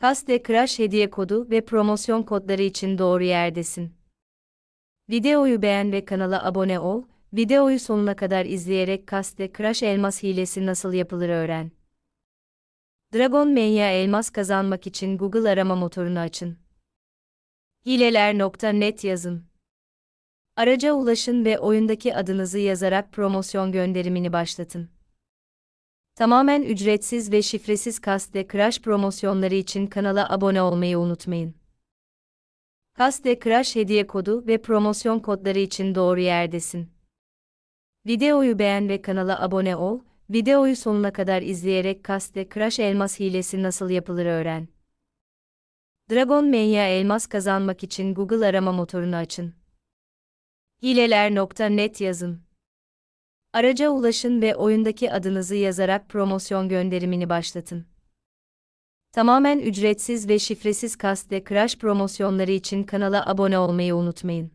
Kaste Crash hediye kodu ve promosyon kodları için doğru yerdesin. Videoyu beğen ve kanala abone ol. Videoyu sonuna kadar izleyerek Kaste Crash elmas hilesi nasıl yapılır öğren. Dragon Mania elmas kazanmak için Google arama motorunu açın. Hileler.net yazın. Araca ulaşın ve oyundaki adınızı yazarak promosyon gönderimini başlatın. Tamamen ücretsiz ve şifresiz Kaste Crash promosyonları için kanala abone olmayı unutmayın. Kaste Crash hediye kodu ve promosyon kodları için doğru yerdesin. Videoyu beğen ve kanala abone ol. Videoyu sonuna kadar izleyerek Kaste Crash elmas hilesi nasıl yapılır öğren. Dragon Mania elmas kazanmak için Google arama motorunu açın. Hileler.net yazın. Araca ulaşın ve oyundaki adınızı yazarak promosyon gönderimini başlatın. Tamamen ücretsiz ve şifresiz Kaste Crash promosyonları için kanala abone olmayı unutmayın.